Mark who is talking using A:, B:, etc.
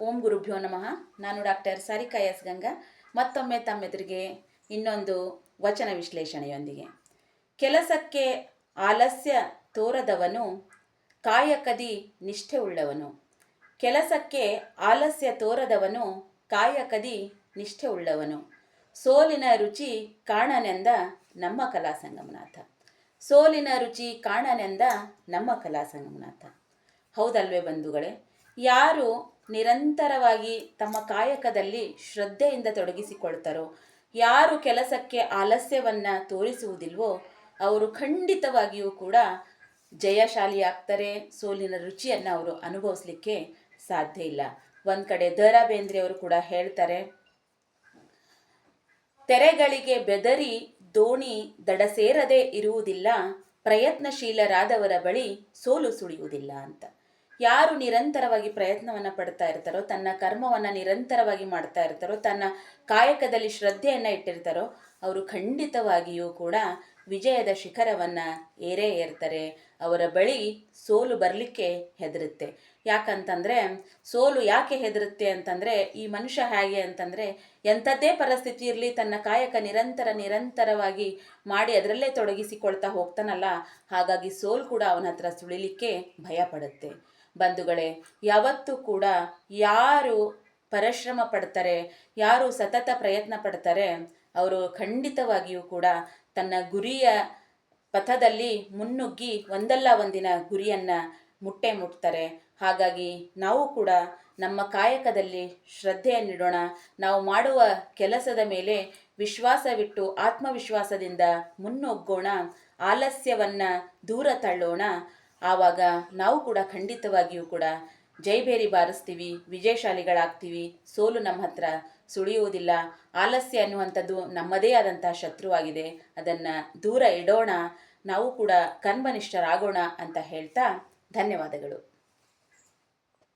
A: ಓಂ ಗುರುಭ್ಯೋ ನಮಃ. ನಾನು ಡಾಕ್ಟರ್ ಸಾರಿಕಾ ಎಸ್ ಗಂಗಾ. ಮತ್ತೊಮ್ಮೆ ತಮ್ಮೆದುರಿಗೆ ಇನ್ನೊಂದು ವಚನ ವಿಶ್ಲೇಷಣೆಯೊಂದಿಗೆ. ಕೆಲಸಕ್ಕೆ ಆಲಸ್ಯ ತೋರದವನು, ಕಾಯಕದಿ ನಿಷ್ಠೆ ಉಳ್ಳವನು ಕೆಲಸಕ್ಕೆ ಆಲಸ್ಯ ತೋರದವನು, ಕಾಯಕದಿ ನಿಷ್ಠೆ ಉಳ್ಳವನು ಸೋಲಿನ ರುಚಿ ಕಾಣನೆಂದ ನಮ್ಮ ಕಲಾ ಸಂಗಮನಾಥ. ಸೋಲಿನ ರುಚಿ ಕಾಣನೆಂದ ನಮ್ಮ ಕಲಾ ಸಂಗಮನಾಥ. ಹೌದಲ್ವೇ ಬಂಧುಗಳೇ? ಯಾರು ನಿರಂತರವಾಗಿ ತಮ್ಮ ಕಾಯಕದಲ್ಲಿ ಶ್ರದ್ಧೆಯಿಂದ ತೊಡಗಿಸಿಕೊಳ್ತಾರೋ, ಯಾರು ಕೆಲಸಕ್ಕೆ ಆಲಸ್ಯವನ್ನು ತೋರಿಸುವುದಿಲ್ವೋ, ಅವರು ಖಂಡಿತವಾಗಿಯೂ ಕೂಡ ಜಯಶಾಲಿ ಆಗ್ತಾರೆ ಸೋಲಿನ ರುಚಿಯನ್ನು ಅವರು ಅನುಭವಿಸ್ಲಿಕ್ಕೆ ಸಾಧ್ಯ ಇಲ್ಲ. ಒಂದು ಕಡೆ ದ ರಾ ಬೇಂದ್ರೆಯವರು ಕೂಡ ಹೇಳ್ತಾರೆ, ತೆರೆಗಳಿಗೆ ಬೆದರಿ ದೋಣಿ ದಡ ಸೇರದೆ ಇರುವುದಿಲ್ಲ, ಪ್ರಯತ್ನಶೀಲರಾದವರ ಬಳಿ ಸೋಲು ಸುಳಿಯುವುದಿಲ್ಲ ಅಂತ. ಯಾರು ನಿರಂತರವಾಗಿ ಪ್ರಯತ್ನವನ್ನು ಪಡ್ತಾ ಇರ್ತಾರೋ ತನ್ನ ಕರ್ಮವನ್ನು ನಿರಂತರವಾಗಿ ಮಾಡ್ತಾ ಇರ್ತಾರೋ ತನ್ನ ಕಾಯಕದಲ್ಲಿ ಶ್ರದ್ಧೆಯನ್ನು ಇಟ್ಟಿರ್ತಾರೋ ಅವರು ಖಂಡಿತವಾಗಿಯೂ ಕೂಡ ವಿಜಯದ ಶಿಖರವನ್ನು ಏರೇ ಏರ್ತಾರೆ. ಅವರ ಬಳಿ ಸೋಲು ಬರಲಿಕ್ಕೆ ಹೆದರುತ್ತೆ. ಯಾಕಂತಂದರೆ, ಸೋಲು ಯಾಕೆ ಹೆದರುತ್ತೆ ಅಂತಂದರೆ, ಈ ಮನುಷ್ಯ ಹೇಗೆ ಅಂತಂದರೆ, ಎಂಥದ್ದೇ ಪರಿಸ್ಥಿತಿ ಇರಲಿ ತನ್ನ ಕಾಯಕ ನಿರಂತರ ನಿರಂತರವಾಗಿ ಮಾಡಿ ಅದರಲ್ಲೇ ತೊಡಗಿಸಿಕೊಳ್ತಾ ಹೋಗ್ತಾನಲ್ಲ, ಹಾಗಾಗಿ ಸೋಲು ಕೂಡ ಅವನ ಹತ್ರ ಸುಳಿಲಿಕ್ಕೆ ಭಯ ಪಡುತ್ತೆ ಬಂಧುಗಳೇ, ಯಾವತ್ತೂ ಕೂಡ ಯಾರು ಪರಿಶ್ರಮ ಪಡ್ತಾರೆ, ಯಾರು ಸತತ ಪ್ರಯತ್ನ ಪಡ್ತಾರೆ ಅವರು ಖಂಡಿತವಾಗಿಯೂ ಕೂಡ ತನ್ನ ಗುರಿಯ ಪಥದಲ್ಲಿ ಮುನ್ನುಗ್ಗಿ ಒಂದಲ್ಲ ಒಂದಿನ ಗುರಿಯನ್ನು ಮುಟ್ಟೆ ಮುಟ್ತಾರೆ. ಹಾಗಾಗಿ ನಾವು ಕೂಡ ನಮ್ಮ ಕಾಯಕದಲ್ಲಿ ಶ್ರದ್ಧೆಯನ್ನಿಡೋಣ. ನಾವು ಮಾಡುವ ಕೆಲಸದ ಮೇಲೆ ವಿಶ್ವಾಸವಿಟ್ಟು ಆತ್ಮವಿಶ್ವಾಸದಿಂದ ಮುನ್ನುಗ್ಗೋಣ. ಆಲಸ್ಯವನ್ನು ದೂರ ತಳ್ಳೋಣ. ಆವಾಗ ನಾವು ಕೂಡ ಖಂಡಿತವಾಗಿಯೂ ಕೂಡ ಜೈಬೇರಿ ಬಾರಿಸ್ತೀವಿ ವಿಜಯಶಾಲಿಗಳಾಗ್ತೀವಿ ಸೋಲು ನಮ್ಮ ಹತ್ರ ಸುಳಿಯುವುದಿಲ್ಲ, ಆಲಸ್ಯ ಅನ್ನುವಂಥದ್ದು ನಮ್ಮದೇ ಆದಂತಹ ಶತ್ರುವಾಗಿದೆ, ಅದನ್ನು ದೂರ ಇಡೋಣ, ನಾವು ಕೂಡ ಕನ್ಮನಿಷ್ಠರಾಗೋಣ ಅಂತ ಹೇಳ್ತಾ ಧನ್ಯವಾದಗಳು.